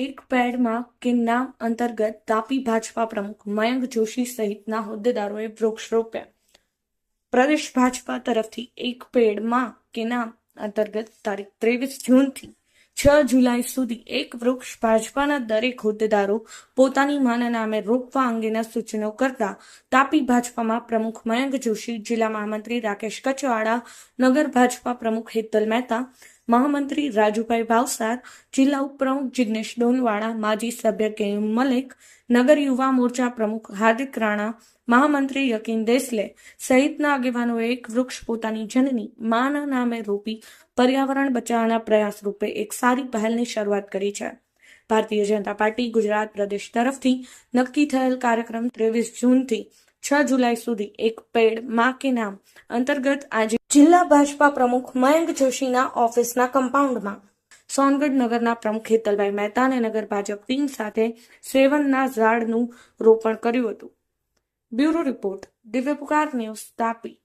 એક પેડમાં કે નામ અંતર્ગત તાપી ભાજપા પ્રમુખ મયંક જોશી સહિતના હોદ્દેદારોએ વૃક્ષ રોપ્યા. પ્રદેશ ભાજપા તરફથી એક પેડમાં કે નામ અંતર્ગત તારીખ ત્રેવીસ જૂનથી છ જુલાઈ સુધી એક વૃક્ષ ભાજપાના દરેક હોદ્દેદારો પોતાની માના નામે રોપવા અંગેના સૂચનો કરતા તાપી ભાજપામાં પ્રમુખ મયંક જોશી, જિલ્લા મહામંત્રી રાકેશ કચવાડા, નગર ભાજપા પ્રમુખ હેતલ મહેતા મહામંત્રી રાજુભાઈ ભાવસાર જિલ્લા ઉપપ્રમુખ જિજ્ઞેશ ડોનવાળા, માજી સભ્ય કે મલિક, નગર યુવા મોરચા પ્રમુખ હાર્દિક રાણા, મહામંત્રી યકીન દેસલે સહિતના આગેવાનોએ એક વૃક્ષ પોતાની જનની માના નામે રોપી પર્યાવરણ બચાવવાના પ્રયાસ રૂપે એક સારી પહેલની શરૂઆત કરી છે. ભારતીય જનતા પાર્ટી ગુજરાત પ્રદેશ તરફથી નક્કી થયેલ કાર્યક્રમ ત્રેવીસ જૂનથી છ જુલાઈ સુધી એક પેડમાં કે નામ અંતર્ગત આજે જિલ્લા ભાજપા પ્રમુખ મયંક જોશીના ઓફિસના કમ્પાઉન્ડમાં. સોનગઢ નગરના પ્રમુખ હેતલભાઈ મહેતા અને નગર ભાજપ ટીમ સાથે સેવનના ઝાડનું રોપણ કર્યું હતું. બ્યુરો રિપોર્ટ દિવ્ય પુકાર ન્યૂઝ તાપી.